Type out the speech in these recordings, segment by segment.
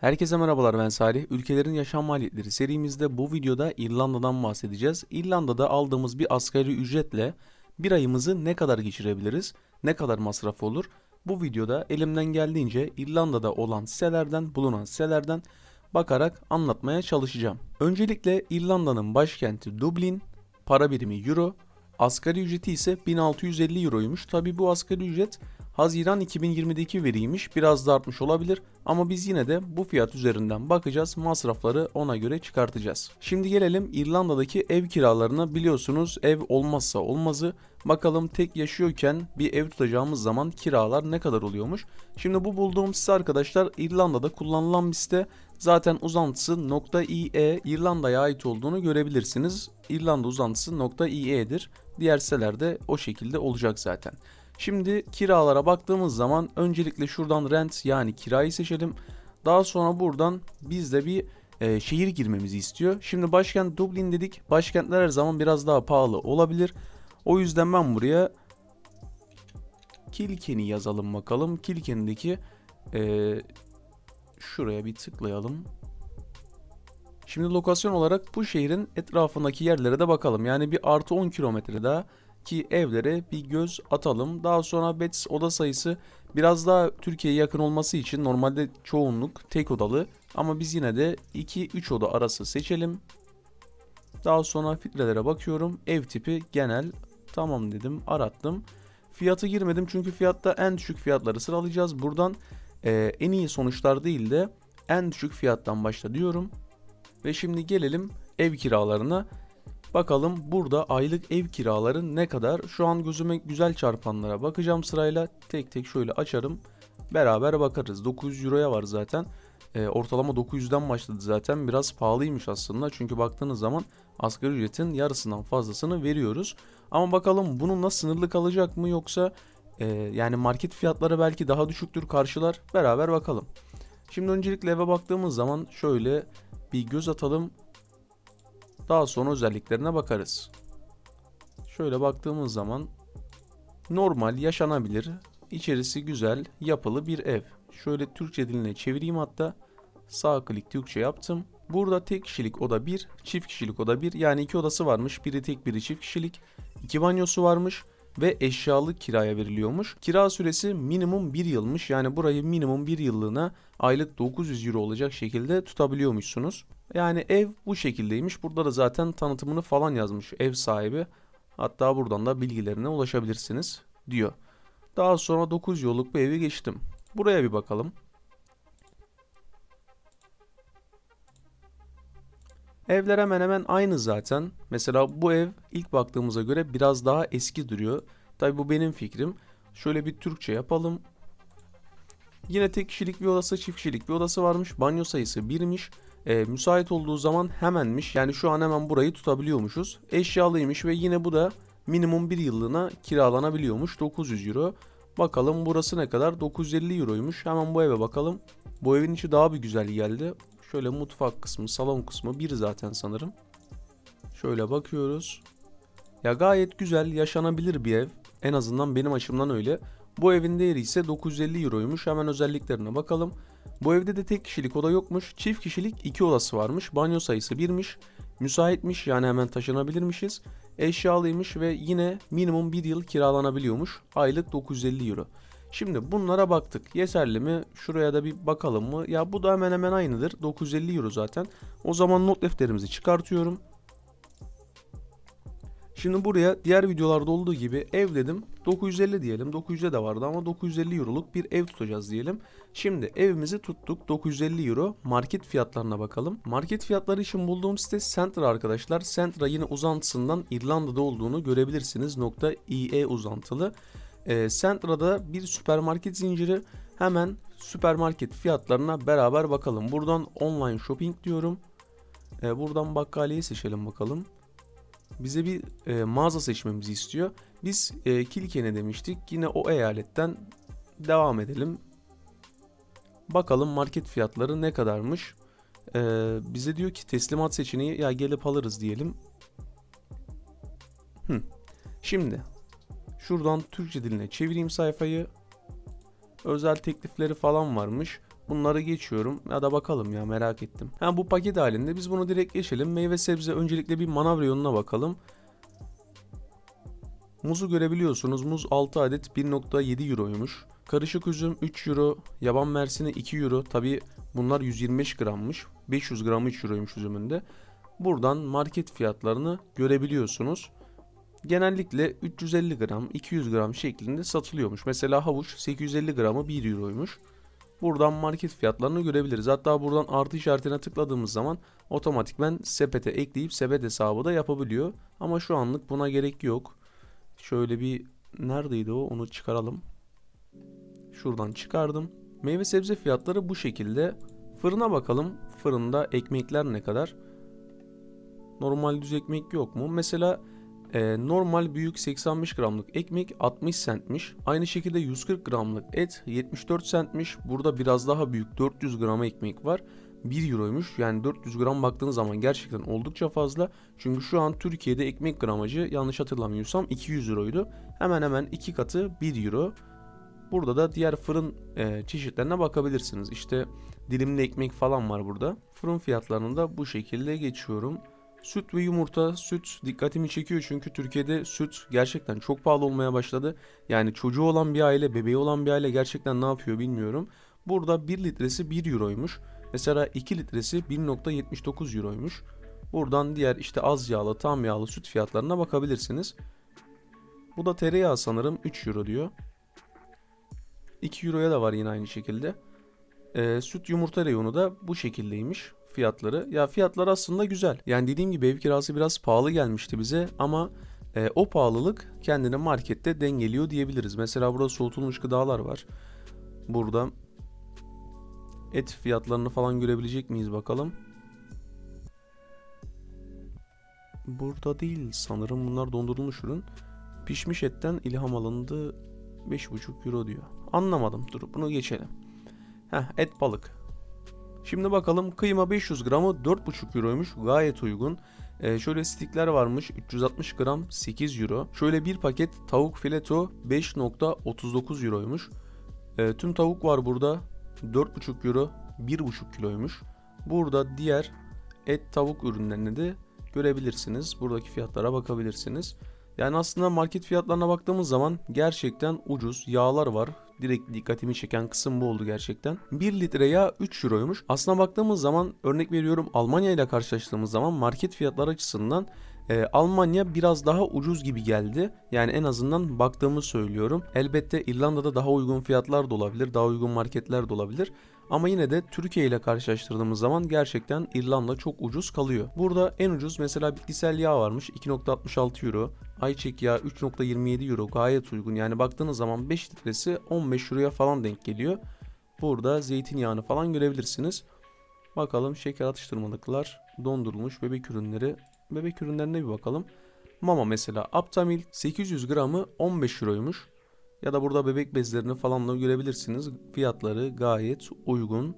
Herkese merhabalar ben Salih. Ülkelerin yaşam maliyetleri serimizde bu videoda İrlanda'dan bahsedeceğiz. İrlanda'da aldığımız bir asgari ücretle bir ayımızı ne kadar geçirebiliriz? Ne kadar masraf olur? Bu videoda elimden geldiğince İrlanda'da olan sitelerden, bulunan sitelerden bakarak anlatmaya çalışacağım. Öncelikle İrlanda'nın başkenti Dublin, para birimi euro, asgari ücreti ise 1650 euroymuş. Tabi bu asgari ücret Haziran 2020'deki veriymiş. Biraz da artmış olabilir ama biz yine de bu fiyat üzerinden bakacağız. Masrafları ona göre çıkartacağız. Şimdi gelelim İrlanda'daki ev kiralarına. Biliyorsunuz ev olmazsa olmazı. Bakalım tek yaşıyorken bir ev tutacağımız zaman kiralar ne kadar oluyormuş. Şimdi bu bulduğum site arkadaşlar İrlanda'da kullanılan bir site. Zaten uzantısı .ie İrlanda'ya ait olduğunu görebilirsiniz. İrlanda uzantısı .ie'dir. Diğer sitelerde o şekilde olacak zaten. Şimdi kiralara baktığımız zaman öncelikle şuradan rent yani kirayı seçelim. Daha sonra buradan bizde bir e, şehir girmemizi istiyor. Şimdi başkent Dublin dedik. Başkentler her zaman biraz daha pahalı olabilir. O yüzden ben buraya Kilken'i yazalım bakalım. Kilken'deki e, şuraya bir tıklayalım. Şimdi lokasyon olarak bu şehrin etrafındaki yerlere de bakalım. Yani bir artı 10 kilometre daha ki evlere bir göz atalım. Daha sonra Bets oda sayısı biraz daha Türkiye'ye yakın olması için normalde çoğunluk tek odalı ama biz yine de 2-3 oda arası seçelim. Daha sonra filtrelere bakıyorum. Ev tipi genel. Tamam dedim arattım. Fiyatı girmedim çünkü fiyatta en düşük fiyatları sıralayacağız. Buradan e, en iyi sonuçlar değil de en düşük fiyattan başla diyorum. Ve şimdi gelelim ev kiralarına. Bakalım burada aylık ev kiraları ne kadar? Şu an gözüme güzel çarpanlara bakacağım sırayla. Tek tek şöyle açarım. Beraber bakarız. 900 euroya var zaten. E, ortalama 900'den başladı zaten. Biraz pahalıymış aslında. Çünkü baktığınız zaman asgari ücretin yarısından fazlasını veriyoruz. Ama bakalım bununla sınırlı kalacak mı yoksa e, yani market fiyatları belki daha düşüktür karşılar. Beraber bakalım. Şimdi öncelikle eve baktığımız zaman şöyle bir göz atalım. Daha sonra özelliklerine bakarız. Şöyle baktığımız zaman normal, yaşanabilir, içerisi güzel, yapılı bir ev. Şöyle Türkçe diline çevireyim hatta. Sağ klik Türkçe yaptım. Burada tek kişilik oda 1, çift kişilik oda 1. Yani iki odası varmış. Biri tek biri çift kişilik. İki banyosu varmış ve eşyalı kiraya veriliyormuş. Kira süresi minimum 1 yılmış. Yani burayı minimum 1 yıllığına aylık 900 euro olacak şekilde tutabiliyormuşsunuz. Yani ev bu şekildeymiş. Burada da zaten tanıtımını falan yazmış ev sahibi. Hatta buradan da bilgilerine ulaşabilirsiniz diyor. Daha sonra 9 yolluk bir evi geçtim. Buraya bir bakalım. Evler hemen hemen aynı zaten. Mesela bu ev ilk baktığımıza göre biraz daha eski duruyor. Tabi bu benim fikrim. Şöyle bir Türkçe yapalım. Yine tek kişilik bir odası, çift kişilik bir odası varmış. Banyo sayısı 1'miş. E, müsait olduğu zaman hemenmiş. Yani şu an hemen burayı tutabiliyormuşuz. Eşyalıymış ve yine bu da minimum bir yıllığına kiralanabiliyormuş. 900 euro. Bakalım burası ne kadar? 950 euroymuş. Hemen bu eve bakalım. Bu evin içi daha bir güzel geldi. Şöyle mutfak kısmı, salon kısmı bir zaten sanırım. Şöyle bakıyoruz. Ya gayet güzel, yaşanabilir bir ev. En azından benim açımdan öyle. Bu evin değeri ise 950 euroymuş. Hemen özelliklerine bakalım. Bu evde de tek kişilik oda yokmuş. Çift kişilik iki odası varmış. Banyo sayısı 1'miş. Müsaitmiş yani hemen taşınabilirmişiz. Eşyalıymış ve yine minimum 1 yıl kiralanabiliyormuş. Aylık 950 euro. Şimdi bunlara baktık. Yeterli mi? Şuraya da bir bakalım mı? Ya bu da hemen hemen aynıdır. 950 euro zaten. O zaman not defterimizi çıkartıyorum. Şimdi buraya diğer videolarda olduğu gibi ev dedim. 950 diyelim. 900'e de vardı ama 950 euroluk bir ev tutacağız diyelim. Şimdi evimizi tuttuk. 950 euro. Market fiyatlarına bakalım. Market fiyatları için bulduğum site Centra arkadaşlar. Centra yine uzantısından İrlanda'da olduğunu görebilirsiniz. Nokta .ie uzantılı. E, Centra'da bir süpermarket zinciri. Hemen süpermarket fiyatlarına beraber bakalım. Buradan online shopping diyorum. E, buradan bakkaliye seçelim bakalım bize bir e, mağaza seçmemizi istiyor. Biz e, Kilken'e demiştik. Yine o eyaletten devam edelim. Bakalım market fiyatları ne kadarmış. E, bize diyor ki teslimat seçeneği ya gelip alırız diyelim. Hı. Şimdi şuradan Türkçe diline çevireyim sayfayı. Özel teklifleri falan varmış. Bunları geçiyorum ya da bakalım ya merak ettim. Ha bu paket halinde biz bunu direkt geçelim. Meyve sebze öncelikle bir manav reyonuna bakalım. Muzu görebiliyorsunuz. Muz 6 adet 1.7 euroymuş. Karışık üzüm 3 euro. Yaban mersini 2 euro. Tabi bunlar 125 grammış. 500 gramı 3 euroymuş üzümünde. Buradan market fiyatlarını görebiliyorsunuz. Genellikle 350 gram, 200 gram şeklinde satılıyormuş. Mesela havuç 850 gramı 1 euroymuş. Buradan market fiyatlarını görebiliriz. Hatta buradan artı işaretine tıkladığımız zaman otomatikmen sepete ekleyip sepet hesabı da yapabiliyor. Ama şu anlık buna gerek yok. Şöyle bir neredeydi o onu çıkaralım. Şuradan çıkardım. Meyve sebze fiyatları bu şekilde. Fırına bakalım. Fırında ekmekler ne kadar? Normal düz ekmek yok mu? Mesela e, normal büyük 85 gramlık ekmek 60 centmiş. Aynı şekilde 140 gramlık et 74 centmiş. Burada biraz daha büyük 400 gram ekmek var. 1 euroymuş. Yani 400 gram baktığınız zaman gerçekten oldukça fazla. Çünkü şu an Türkiye'de ekmek gramajı yanlış hatırlamıyorsam 200 euroydu. Hemen hemen iki katı 1 euro. Burada da diğer fırın e, çeşitlerine bakabilirsiniz. İşte dilimli ekmek falan var burada. Fırın fiyatlarını da bu şekilde geçiyorum. Süt ve yumurta, süt dikkatimi çekiyor çünkü Türkiye'de süt gerçekten çok pahalı olmaya başladı. Yani çocuğu olan bir aile, bebeği olan bir aile gerçekten ne yapıyor bilmiyorum. Burada 1 litresi 1 euroymuş. Mesela 2 litresi 1.79 euroymuş. Buradan diğer işte az yağlı, tam yağlı süt fiyatlarına bakabilirsiniz. Bu da tereyağı sanırım 3 euro diyor. 2 euroya da var yine aynı şekilde. Ee, süt yumurta reyonu da bu şekildeymiş fiyatları. Ya fiyatlar aslında güzel. Yani dediğim gibi ev kirası biraz pahalı gelmişti bize ama e, o pahalılık kendini markette dengeliyor diyebiliriz. Mesela burada soğutulmuş gıdalar var. Burada et fiyatlarını falan görebilecek miyiz bakalım. Burada değil sanırım bunlar dondurulmuş ürün. Pişmiş etten ilham alındı 5,5 euro diyor. Anlamadım dur bunu geçelim. Heh et balık. Şimdi bakalım kıyma 500 gramı 4,5 euroymuş gayet uygun. Ee, şöyle stikler varmış 360 gram 8 euro. Şöyle bir paket tavuk fileto 5.39 euroymuş. Ee, tüm tavuk var burada 4,5 euro 1,5 kiloymuş. Burada diğer et tavuk ürünlerini de görebilirsiniz. Buradaki fiyatlara bakabilirsiniz. Yani aslında market fiyatlarına baktığımız zaman gerçekten ucuz yağlar var. Direkt dikkatimi çeken kısım bu oldu gerçekten. 1 litre yağ 3 euroymuş. Aslına baktığımız zaman örnek veriyorum Almanya ile karşılaştığımız zaman market fiyatları açısından e, Almanya biraz daha ucuz gibi geldi. Yani en azından baktığımı söylüyorum. Elbette İrlanda'da daha uygun fiyatlar da olabilir, daha uygun marketler de olabilir. Ama yine de Türkiye ile karşılaştırdığımız zaman gerçekten İrlanda çok ucuz kalıyor. Burada en ucuz mesela bitkisel yağ varmış 2.66 euro. Ayçiçek yağı 3.27 euro gayet uygun. Yani baktığınız zaman 5 litresi 15 euroya falan denk geliyor. Burada zeytinyağını falan görebilirsiniz. Bakalım şeker atıştırmalıklar, dondurulmuş bebek ürünleri. Bebek ürünlerine bir bakalım. Mama mesela Aptamil 800 gramı 15 euroymuş. Ya da burada bebek bezlerini falan da görebilirsiniz. Fiyatları gayet uygun.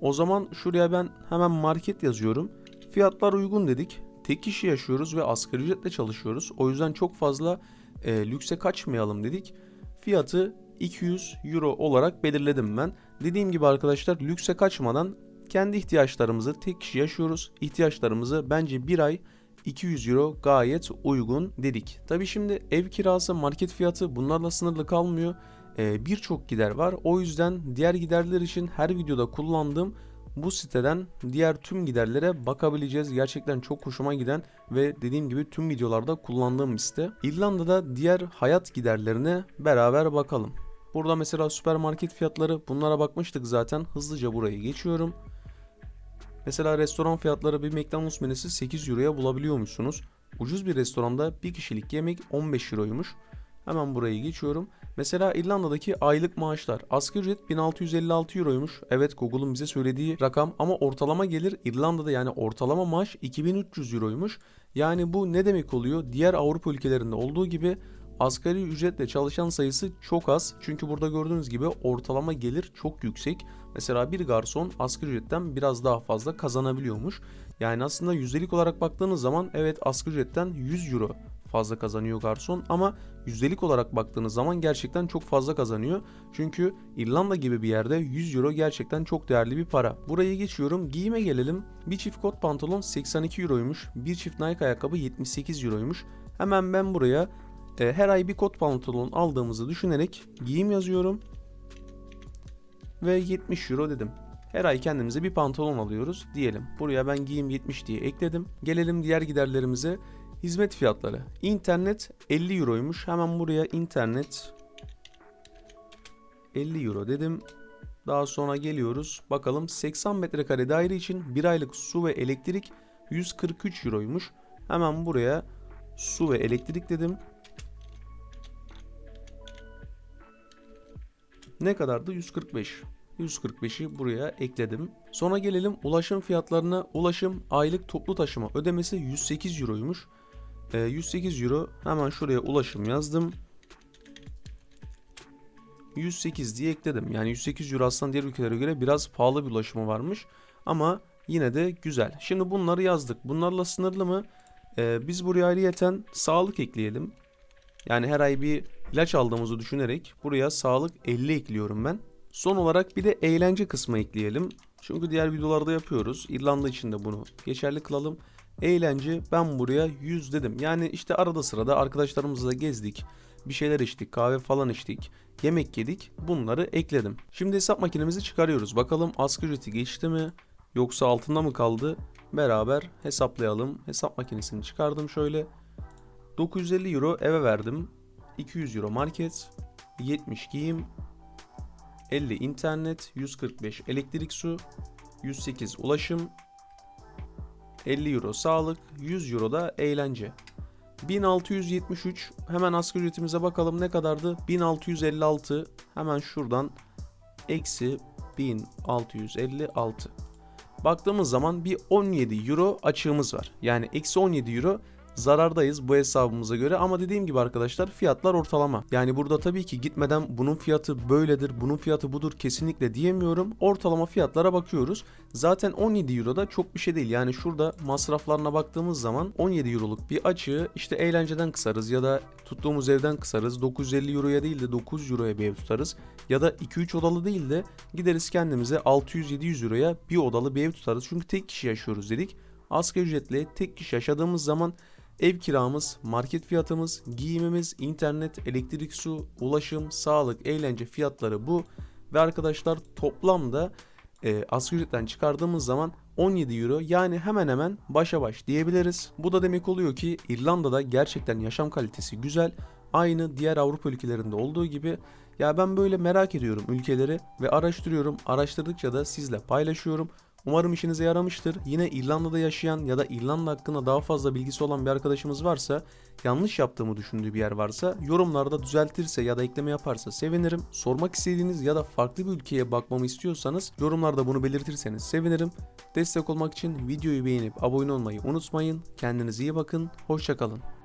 O zaman şuraya ben hemen market yazıyorum. Fiyatlar uygun dedik. Tek kişi yaşıyoruz ve asgari ücretle çalışıyoruz. O yüzden çok fazla e, lükse kaçmayalım dedik. Fiyatı 200 euro olarak belirledim ben. Dediğim gibi arkadaşlar lükse kaçmadan kendi ihtiyaçlarımızı tek kişi yaşıyoruz. İhtiyaçlarımızı bence bir ay 200 euro gayet uygun dedik. Tabi şimdi ev kirası, market fiyatı bunlarla sınırlı kalmıyor. Ee, Birçok gider var. O yüzden diğer giderler için her videoda kullandığım bu siteden diğer tüm giderlere bakabileceğiz. Gerçekten çok hoşuma giden ve dediğim gibi tüm videolarda kullandığım bir site. İrlanda'da diğer hayat giderlerine beraber bakalım. Burada mesela süpermarket fiyatları bunlara bakmıştık zaten. Hızlıca burayı geçiyorum. Mesela restoran fiyatları bir McDonald's menüsü 8 euroya bulabiliyormuşsunuz. Ucuz bir restoranda bir kişilik yemek 15 euroymuş. Hemen burayı geçiyorum. Mesela İrlanda'daki aylık maaşlar. Asgari ücret 1656 euroymuş. Evet Google'un bize söylediği rakam ama ortalama gelir İrlanda'da yani ortalama maaş 2300 euroymuş. Yani bu ne demek oluyor? Diğer Avrupa ülkelerinde olduğu gibi asgari ücretle çalışan sayısı çok az. Çünkü burada gördüğünüz gibi ortalama gelir çok yüksek. Mesela bir garson asgari ücretten biraz daha fazla kazanabiliyormuş. Yani aslında yüzdelik olarak baktığınız zaman evet asgari ücretten 100 euro fazla kazanıyor garson ama yüzdelik olarak baktığınız zaman gerçekten çok fazla kazanıyor. Çünkü İrlanda gibi bir yerde 100 euro gerçekten çok değerli bir para. Burayı geçiyorum. Giyime gelelim. Bir çift kot pantolon 82 euroymuş. Bir çift Nike ayakkabı 78 euroymuş. Hemen ben buraya e, her ay bir kot pantolon aldığımızı düşünerek giyim yazıyorum. Ve 70 euro dedim. Her ay kendimize bir pantolon alıyoruz diyelim. Buraya ben giyim 70 diye ekledim. Gelelim diğer giderlerimize. Hizmet fiyatları. İnternet 50 euroymuş. Hemen buraya internet 50 euro dedim. Daha sonra geliyoruz. Bakalım 80 metrekare daire için bir aylık su ve elektrik 143 euroymuş. Hemen buraya su ve elektrik dedim. Ne kadardı? 145. 145'i buraya ekledim. Sonra gelelim ulaşım fiyatlarına. Ulaşım aylık toplu taşıma ödemesi 108 euroymuş. Ee, 108 euro hemen şuraya ulaşım yazdım. 108 diye ekledim. Yani 108 euro aslında diğer ülkelere göre biraz pahalı bir ulaşımı varmış. Ama yine de güzel. Şimdi bunları yazdık. Bunlarla sınırlı mı? Ee, biz buraya ayrıyeten sağlık ekleyelim. Yani her ay bir ilaç aldığımızı düşünerek buraya sağlık 50 ekliyorum ben. Son olarak bir de eğlence kısmı ekleyelim. Çünkü diğer videolarda yapıyoruz. İrlanda için de bunu geçerli kılalım. Eğlence ben buraya 100 dedim. Yani işte arada sırada arkadaşlarımızla gezdik. Bir şeyler içtik, kahve falan içtik. Yemek yedik. Bunları ekledim. Şimdi hesap makinemizi çıkarıyoruz. Bakalım asgari ücreti geçti mi? Yoksa altında mı kaldı? Beraber hesaplayalım. Hesap makinesini çıkardım şöyle. 950 euro eve verdim. 200 euro market. 70 giyim. 50 internet. 145 elektrik su. 108 ulaşım. 50 euro sağlık. 100 euro da eğlence. 1673 hemen asgari ücretimize bakalım ne kadardı? 1656 hemen şuradan eksi 1656. Baktığımız zaman bir 17 euro açığımız var. Yani eksi 17 euro zarardayız bu hesabımıza göre ama dediğim gibi arkadaşlar fiyatlar ortalama. Yani burada tabii ki gitmeden bunun fiyatı böyledir, bunun fiyatı budur kesinlikle diyemiyorum. Ortalama fiyatlara bakıyoruz. Zaten 17 euro da çok bir şey değil. Yani şurada masraflarına baktığımız zaman 17 euroluk bir açığı işte eğlenceden kısarız ya da tuttuğumuz evden kısarız. 950 euroya değil de 900 euroya bir ev tutarız. Ya da 2-3 odalı değil de gideriz kendimize 600-700 euroya bir odalı bir ev tutarız. Çünkü tek kişi yaşıyoruz dedik. Asgari ücretle tek kişi yaşadığımız zaman Ev kiramız, market fiyatımız, giyimimiz, internet, elektrik, su, ulaşım, sağlık, eğlence fiyatları bu. Ve arkadaşlar toplamda e, asgari ücretten çıkardığımız zaman 17 euro yani hemen hemen başa baş diyebiliriz. Bu da demek oluyor ki İrlanda'da gerçekten yaşam kalitesi güzel. Aynı diğer Avrupa ülkelerinde olduğu gibi ya ben böyle merak ediyorum ülkeleri ve araştırıyorum. Araştırdıkça da sizle paylaşıyorum. Umarım işinize yaramıştır. Yine İrlanda'da yaşayan ya da İrlanda hakkında daha fazla bilgisi olan bir arkadaşımız varsa, yanlış yaptığımı düşündüğü bir yer varsa yorumlarda düzeltirse ya da ekleme yaparsa sevinirim. Sormak istediğiniz ya da farklı bir ülkeye bakmamı istiyorsanız yorumlarda bunu belirtirseniz sevinirim. Destek olmak için videoyu beğenip abone olmayı unutmayın. Kendinize iyi bakın. Hoşçakalın.